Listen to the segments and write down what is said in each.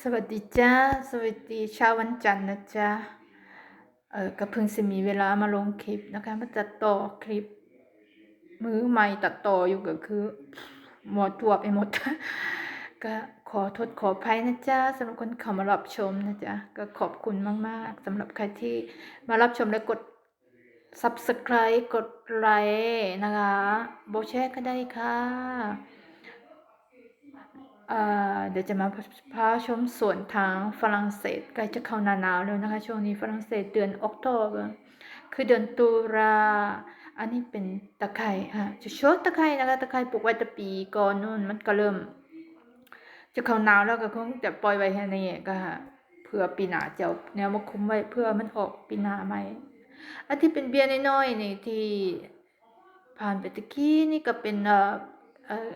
สวัสดีจ้า สวัสดีเช้าวันจันทร์นะจ๊ะเออก็เพิ่งจะมีเวลามาลงคลิปนะคะมาตัดต่อคลิป มือใหม่ตัดต่ออยู่ก็คือหมดตัวไปหมด ก็ขอโทษขออภัยนะจ๊ะสำหรับคนเข้ามารับชมนะจ๊ะก็ขอบคุณมาก ๆสำหรับใครที่มารับชมและกด subscribe กดไลค์นะคะโบแชร์ก็ได้ค่ะ เดี๋ยวจะมาพาชมสวนทางฝรั่งเศสใกล้จะเข้าหน้าหนาวแล้วนะคะ ช่วงนี้ฝรั่งเศสเดือนออกโทเบอร์คือเดือนตุลาอันนี้เป็นตะไคร้ค่ะจะชดตะไคร้นะคะตะไคร้ปลูกไว้ต่ปีก่อนนู่นมันก็เริ่ม จะเข้าหนาวแล้วก็คงจะปล่อยไว้แค่นี้ก็เพื่อปีหน้าจะเอาแนวมาคุ้มไว้เพื่อมันออกปีหน้าใหม่อันที่เป็นเบียร์น้อยๆนี่ที่ผ่านไปตะกี้นี่ก็เป็นเอ่อเอ่อ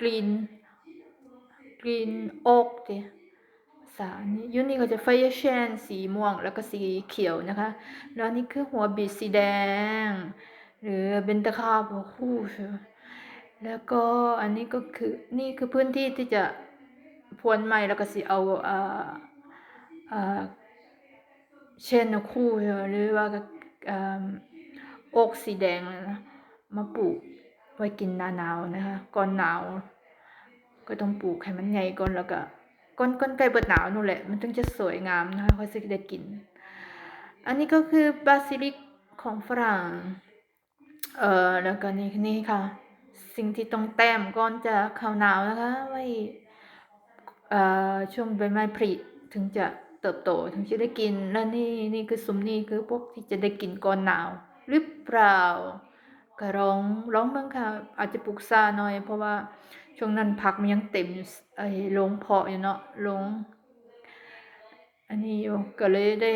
กรีน กรีนโอ๊กดิสารนี้ยูนี่ก็จะไฟแชนสีม่วงแล้วก็สีเขียวนะคะ แล้วนี่คือหัวบีสีแดง หรือเบนตะคาบคู่แล้วก็อันนี้ก็คือนี่คือพื้นที่ที่จะพรวนไม้แล้วก็สิเอาเอ่อเอ่อเชนคู่หรือว่าอ่อโอ๊กสีแดงนะมาปลูกไว้กินหน้าหนาวนะคะก่อนหนาว ก็ต้องปลูกให้มันใหญ่ก่อนแล้วก็ก้นก้นใกล้เบิดหนาวนู่นแหละ มันถึงจะสวยงามนะคะค่อยสิได้กิน อันนี้ก็คือบาซิลิกของฝรั่ง เอ่อแล้วก็นี่นี่ค่ะ สิ่งที่ต้องแต้มก่อนจะเข้าหนาวนะคะ ไว้เอ่อช่วงใบไม้ผลิถึงจะเติบโตถึงจะได้กิน แล้วนี่นี่คือซุ้มนี่คือพวกที่จะได้กินก่อนหนาวหรือเปล่า ก็ร้องร้องเบิ่งค่ะ อาจจะปลูกซาหน่อย เพราะว่าช่วงนั้นผักมันยังเต็มอยู่ไอ้โรงเพาะอยู่เนาะโรงอันนี้อยู่ก็เลยได้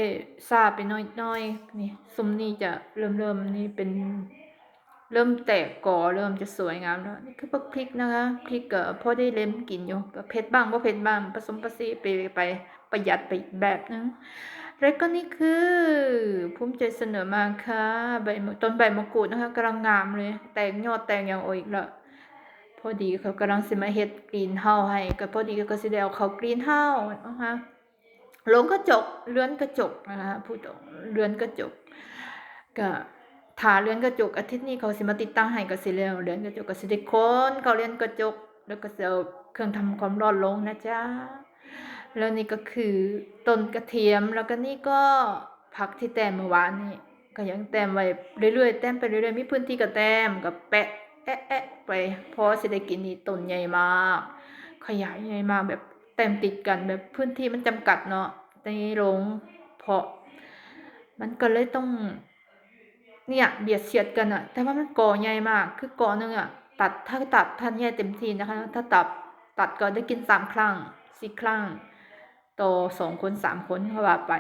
ซาไปหน้อยๆนี่ซุ้มนี่จะเริ่มเริ่มนี่เป็นเริ่มแตกก่อเริ่มจะสวยงามแล้วนี่คือพริกนะคะพริกก็พอได้เล็มกินอยู่ก็เผ็ดบ้างบ่เผ็ดบ้างผสมผสานไปไปประหยัดไปแบบนึง แล้วก็นี่คือภูมิใจเสนอมาค่ะใบต้นใบมะกรูดนะคะกำลังงามเลย แตงยอดแตงอย่างโออีกล้วพอดีเขากำลังสิมาเฮ็ดกรีนเฮาให้ก็พอดีก็สิได้เอาเขากรีนเฮานะคะลงกระจกเรือนกระจกนะคะพูดตรงเรือนกระจกก็ถาเรือนกระจกอาทิตย์นี้เขาสิมาติดตั้งให้ก็สิแล้วเรือนกระจกก็สิได้คนเขาเรือนกระจก แล้วก็สิเอาเครื่องทำความร้อนลงนะจ๊ะ แล้วนี่ก็คือต้นกระเทียมแล้วก็นี่ก็ผักที่แต้มเมื่อวานนี่ก็ยังแต้มไว้เรื่อยๆแต้มไปเรื่อยๆมีพื้นที่ก็แต้มกับแปะแอะแอะไปเพอสิได้กินนี่ต้นใหญ่มาก ขยายใหญ่มากแบบแต้มติดกันแบบพื้นที่มันจำกัดเนาะในโรงเพาะ มันก็เลยต้องเนี่ยเบียดเสียดกันอะแต่ว่ามันก่อใหญ่มาก คือก่อหนึ่งอะตัดถ้าตัดท่านใหญ่เต็มทีนะคะ ถ้าตัดตัดก็ได้กินสามครั้งสี่ครั้ง โตสองคนสามคนเขาว่าไป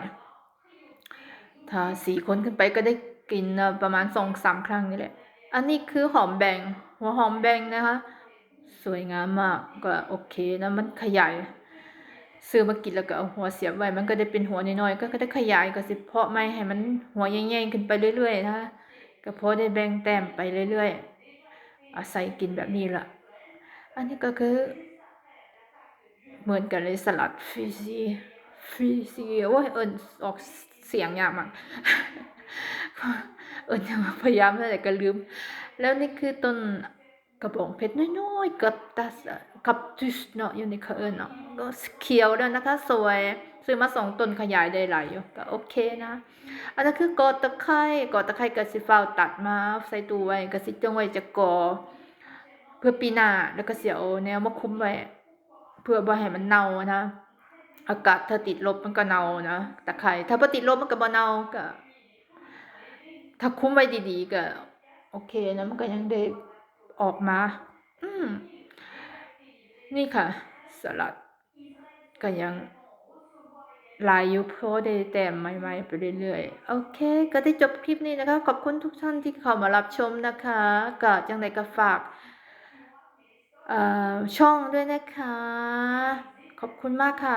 ถ้าสี่คนขึ้นไปก็ได้กินประมาณสองสามครั้งนี่แหละ อันนี้คือหอมแบงหัวหอมแบงนะคะ สวยงามมากก็โอเคนะมันขยายซื้อมากินแล้วก็เอาหัวเสียบไว้ มันก็ได้เป็นหัวน้อยๆ ก็ได้ขยายก็สิเพาะไม่ให้มันหัวใหญ่ๆขึ้นไปเรื่อยๆนะคะก็พอได้แบ่งแต้มไปเรื่อยๆ อาศัยกินแบบนี้ละอันนี้ก็คือ เหมือนกันเลยสลัดฟิซีฟิซีโอ้ยเอิญออกเสียงยากมากเอิญพยายามแต่ก็ลืม แล้วนี่คือต้นกระบองเพชรน้อยๆกับตัสกับตุสเนาะอยู่ในเขาเอิญเนาะก็เขียวแล้วนะคะสวยซื้อมาสองต้นขยายได้หลายอยู่ก็โอเคนะ อันนั้นคือกอตะไคร้กอตะไคร้กสิฟ้าตัดมาใส่ตู้ไว้กสิจงไว้จะกอ เพื่อปีหน้าแล้วก็เสียเอาแนวมาคุมไว้ พื่อบ่ให้มันเน่านะอากาศถ้าติดลบมันก็เน่านะตะไคร้ถ้าบ่ติดลบมันก็บ่เน่าก็ถ้าคุ้มไว้ดีๆก็ โอเคนะมันก็ยังได้ออกมา อืมนี่ค่ะ สลัดก็ยังลายยู่เพได้แต้มใหม่ๆไปเรื่อยๆ โอเค ก็ได้จบคลิปนี้นะคะ ขอบคุณทุกท่านที่เข้ามารับชมนะคะก็จังไดก็ฝาก ช่องด้วยนะคะ ขอบคุณมากค่ะ